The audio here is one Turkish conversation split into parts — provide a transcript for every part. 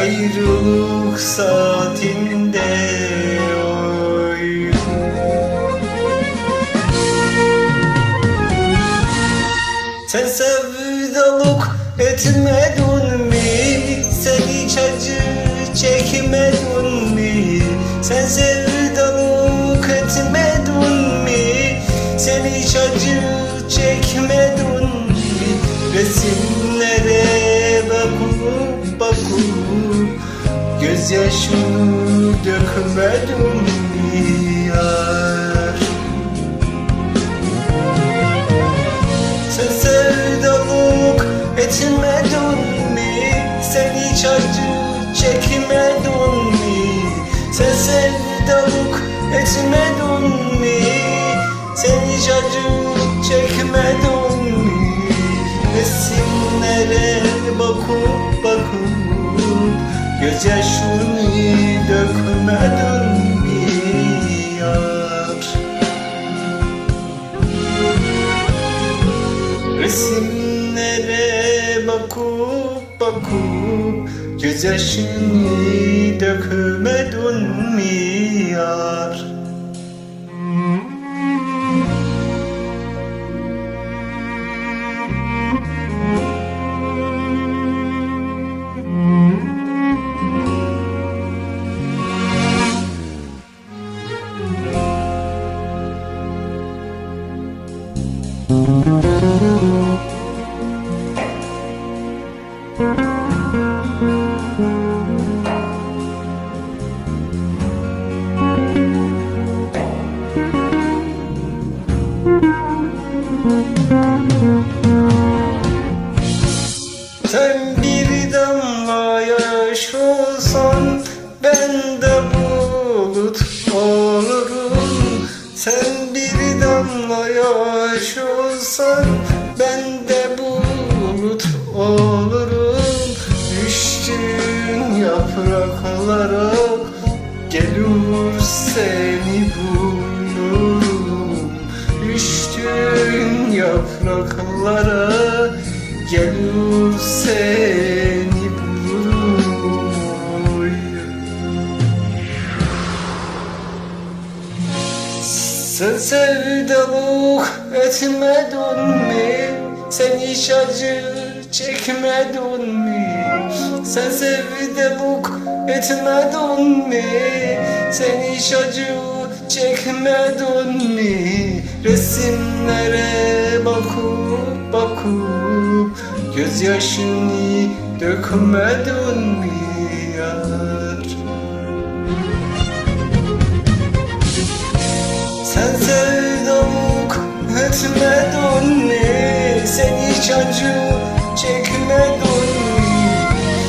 ayrılık saatinde Oy. Sen sevdalık etmedin Gözyaşını dökmedin mi yar? Sen sevdalık etmedin mi? Sen hiç acı çekmedin mi? Sen sevdalık etmedin mi? Sen hiç acı çekmedin Gözyaşını dökmedin mi yar? Sen bir damla yaş olsan ben de bulut olurum. Sen bir damla yaş olsan ben de bulut olurum. Düştüğün yapraklara gelir seni bulurum. Düştüğün yapraklara gelir seni bulurum oy. Sen sevdalık etmedin mi? Sen hiç acı çekmedin mi? Sen sevdalık etmedin mi? Sen hiç acı çekmedin mi? Resimlere bakıp bakıp Gözyaşını dökmedin mi yar? Sen sevdalık etmedin mi? Sen hiç acı çekmedin mi?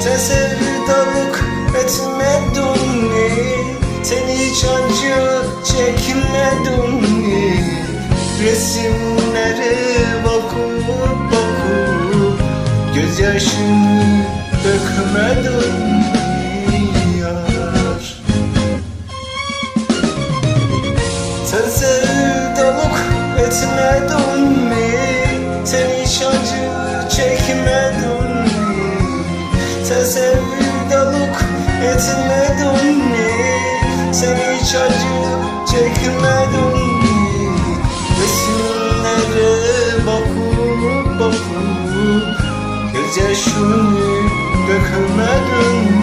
Sen sevdalık etmedin mi? Sen hiç acı çekmedin mi? Resimlere Gözyaşını dökmedin mi yar? Sen sevdalık etmedin mi? Sen hiç acı çekmedin mi? Sen sevdalık etmedin mi? Sen hiç acı çekmedin Mi? Yar?